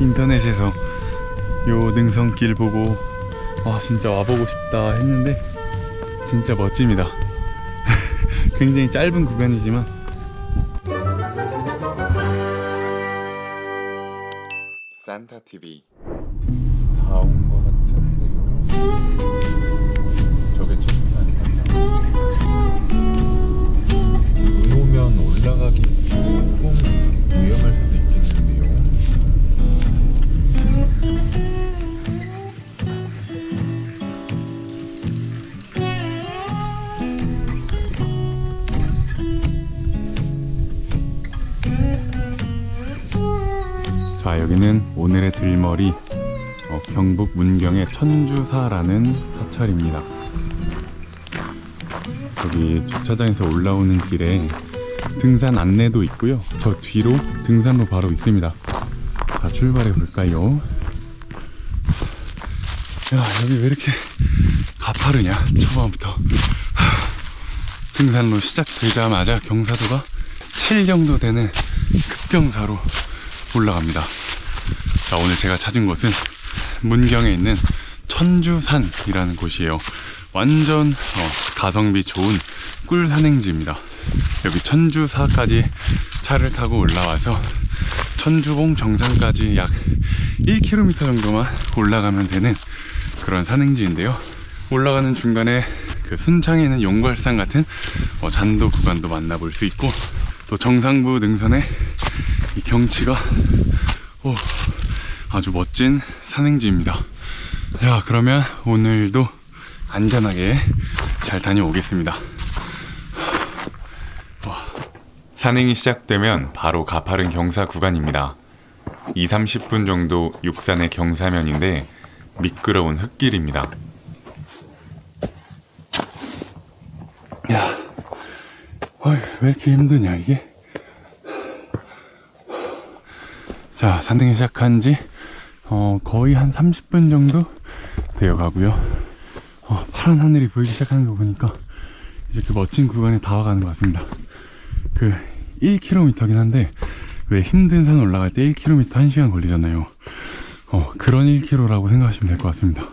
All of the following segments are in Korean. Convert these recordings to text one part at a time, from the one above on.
인터넷에서 요 능선길 보고 와 진짜 와보고 싶다 했는데 진짜 멋집니다. 굉장히 짧은 구간이지만 산타 TV 자 여기는 오늘의 들머리 어, 경북 문경의 천주사라는 사찰입니다. 여기 주차장에서 올라오는 길에 등산 안내도 있고요. 저 뒤로 등산로 바로 있습니다. 자 출발해 볼까요? 야 여기 왜 이렇게 가파르냐 초반부터 하, 등산로 시작되자마자 경사도가 7 정도 되는 급경사로 올라갑니다. 자, 오늘 제가 찾은 곳은 문경에 있는 천주산이라는 곳이에요. 완전 어, 가성비 좋은 꿀 산행지입니다. 여기 천주사까지 차를 타고 올라와서 천주봉 정상까지 약 1km 정도만 올라가면 되는 그런 산행지인데요. 올라가는 중간에 그 순창에 는 용괄산 같은 어, 잔도 구간도 만나볼 수 있고 또 정상부 능선의 이 경치가 오, 아주 멋진 산행지입니다. 자, 그러면 오늘도 안전하게 잘 다녀오겠습니다. 와. 산행이 시작되면 바로 가파른 경사 구간입니다. 2, 30분 정도 육산의 경사면인데 미끄러운 흙길입니다. 야, 어이, 왜 이렇게 힘드냐 이게? 자, 산행 시작한 지 어, 거의 한 30분 정도 되어 가고요. 어, 파란 하늘이 보이기 시작하는 거 보니까 이제 그 멋진 구간에 다 와가는 것 같습니다. 그 1km긴 한데 왜 힘든 산 올라갈 때 1km 1시간 걸리잖아요. 어, 그런 1km라고 생각하시면 될 것 같습니다.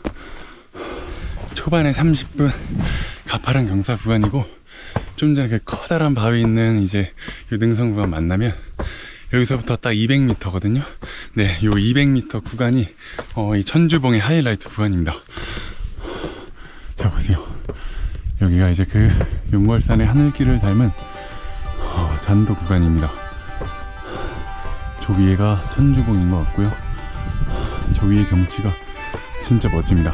초반에 30분 가파른 경사 구간이고 좀 전에 그 커다란 바위 있는 이제 이 능선 구간 만나면 여기서부터 딱 200m거든요. 네, 요 200m 구간이 어, 이 천주봉의 하이라이트 구간입니다. 자 보세요. 여기가 이제 그 용월산의 하늘길을 닮은 어, 잔도 구간입니다. 저 위에가 천주봉인 것 같고요. 저 위의 경치가 진짜 멋집니다.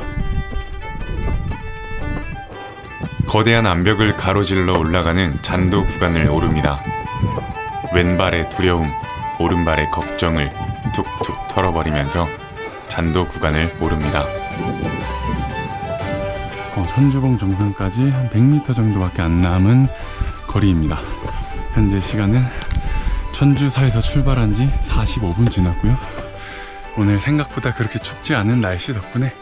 거대한 암벽을 가로질러 올라가는 잔도 구간을 오릅니다. 왼발의 두려움, 오른발의 걱정을 툭툭 털어버리면서 잔도 구간을 오릅니다. 어, 천주봉 정상까지 한 100m 정도밖에 안 남은 거리입니다. 현재 시간은 천주사에서 출발한 지 45분 지났고요. 오늘 생각보다 그렇게 춥지 않은 날씨 덕분에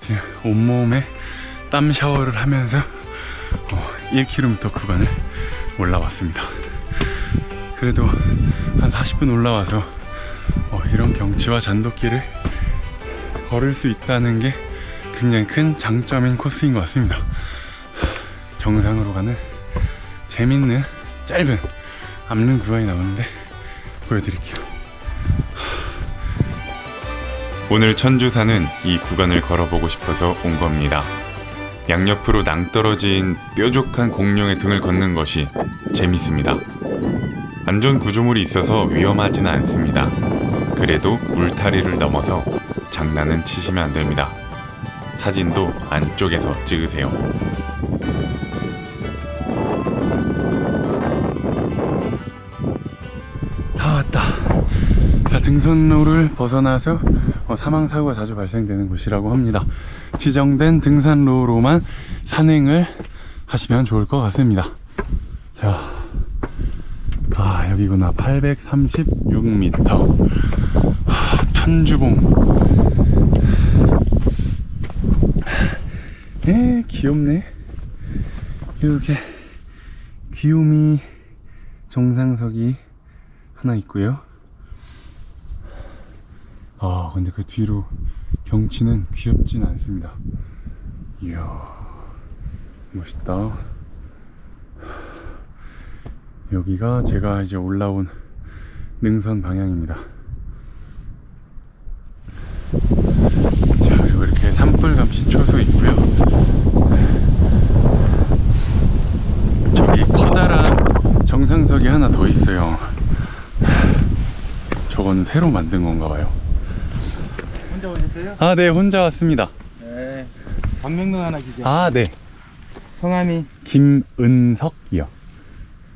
지금 온몸에 땀 샤워를 하면서 어, 1km 구간을 올라왔습니다. 그래도 한 40분 올라와서 어, 이런 경치와 잔도길을 걸을 수 있다는 게 굉장히 큰 장점인 코스인 것 같습니다. 정상으로 가는 재밌는 짧은 암릉 구간이 나오는데 보여드릴게요. 오늘 천주사는 이 구간을 걸어보고 싶어서 온 겁니다. 양옆으로 낭떠러진 뾰족한 공룡의 등을 걷는 것이 재밌습니다. 안전 구조물이 있어서 위험하지는 않습니다. 그래도 울타리를 넘어서 장난은 치시면 안 됩니다. 사진도 안쪽에서 찍으세요. 다 왔다. 자, 등산로를 벗어나서 어, 사망 사고가 자주 발생되는 곳이라고 합니다. 지정된 등산로로만 산행을 하시면 좋을 것 같습니다. 여기구나. 836m. 아, 천주봉. 에 귀엽네. 이렇게 귀요미 정상석이 하나 있고요. 아 근데 그 뒤로 경치는 귀엽진 않습니다 이야 멋있다 여기가 제가 이제 올라온 능선 방향입니다. 자 그리고 이렇게 산불감시 초소 있고요. 저기 커다란 정상석이 하나 더 있어요. 저거는 새로 만든 건가 봐요. 혼자 오셨어요? 아 네 혼자 왔습니다. 네. 방명록 하나 기죠. 아 네. 성함이? 김은석이요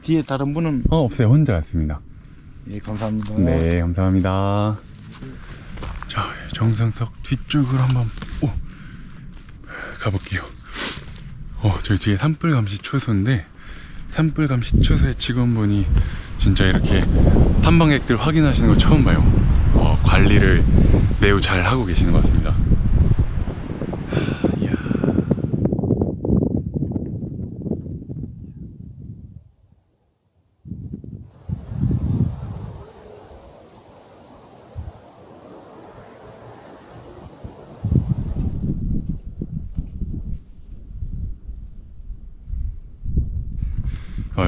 뒤에 다른 분은? 어 없어요. 혼자 왔습니다. 예 감사합니다. 네 감사합니다. 자 정상석 뒤쪽으로 한번 오, 가볼게요. 어 저기 뒤에 산불 감시 초소인데 산불 감시 초소의 직원분이 진짜 이렇게 탐방객들 확인하시는 거 처음 봐요. 어, 관리를 매우 잘 하고 계시는 것 같습니다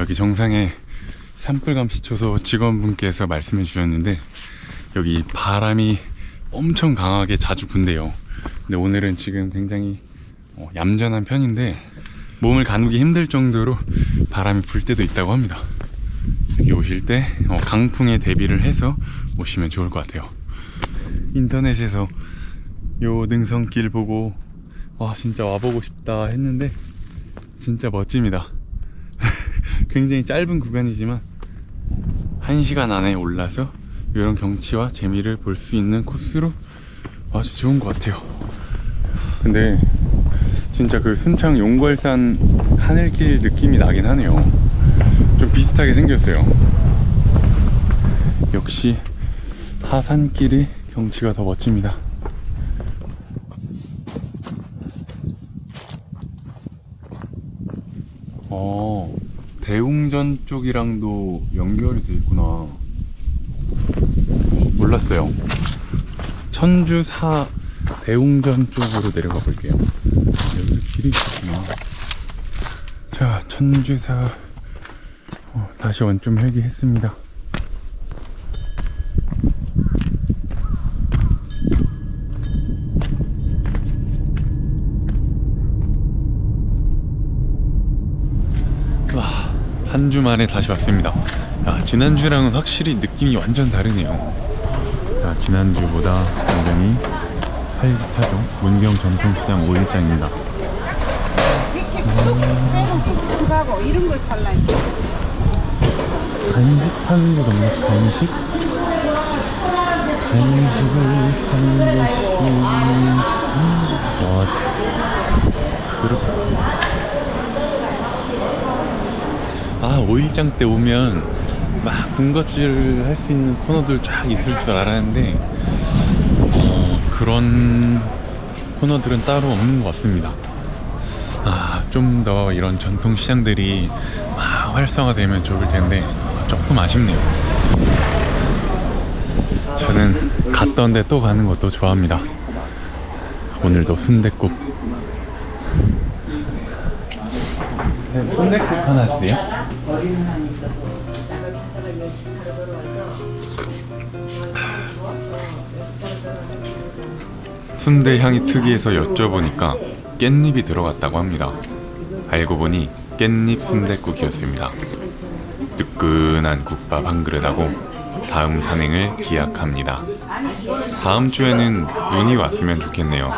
여기 정상에 산불감시초소 직원분께서 말씀해 주셨는데 여기 바람이 엄청 강하게 자주 분대요. 근데 오늘은 지금 굉장히 어, 얌전한 편인데 몸을 가누기 힘들 정도로 바람이 불 때도 있다고 합니다. 여기 오실 때 어, 강풍에 대비를 해서 오시면 좋을 것 같아요. 인터넷에서 요 능선길 보고 와 진짜 와보고 싶다 했는데 진짜 멋집니다. 굉장히 짧은 구간이지만 1시간 안에 올라서 이런 경치와 재미를 볼 수 있는 코스로 아주 좋은 것 같아요. 근데 진짜 그 순창 용걸산 하늘길 느낌이 나긴 하네요. 좀 비슷하게 생겼어요. 역시 하산길이 경치가 더 멋집니다. 어, 대웅전 쪽이랑도 연결이 돼 있구나. 몰랐어요. 천주사 대웅전 쪽으로 내려가 볼게요. 여기도 길이 있구나. 자, 천주사 어, 다시 원점 회귀했습니다. 와, 한 주 만에 다시 왔습니다. 야, 지난주랑은 확실히 느낌이 완전 다르네요. 자, 지난주보다 굉장히 활기차죠. 문경 전통시장 5일장입니다. 빼고 쑥 가고 이런 걸 살라니까. 간식 파는 곳 없나? 간식? 간식을 파는 곳이 와 그렇다 아 5일장 때 오면 막 군것질 할 수 있는 코너들 쫙 있을 줄 알았는데 어, 그런 코너들은 따로 없는 것 같습니다 아, 좀 더 이런 전통 시장들이 막 활성화되면 좋을 텐데 조금 아쉽네요. 저는 갔던 데 또 가는 것도 좋아합니다. 오늘도 순댓국. 네, 순댓국 하나 주세요. 순대 향이 특이해서 여쭤보니까 깻잎이 들어갔다고 합니다. 알고 보니 깻잎 순댓국이었습니다. 뜨끈한 국밥 한 그릇하고 다음 산행을 기약합니다. 다음 주에는 눈이 왔으면 좋겠네요.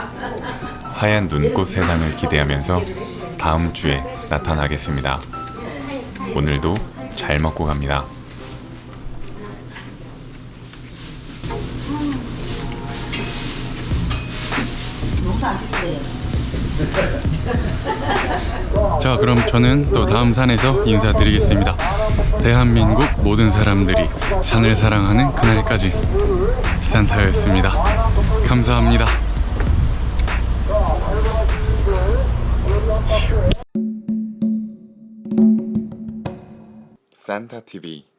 하얀 눈꽃 세상을 기대하면서 다음 주에 나타나겠습니다. 오늘도 잘 먹고 갑니다. 자, 그럼 저는 또 다음 산에서 인사드리겠습니다. 대한민국 모든 사람들이 산을 사랑하는 그날까지 산타였습니다. 감사합니다. 산타 TV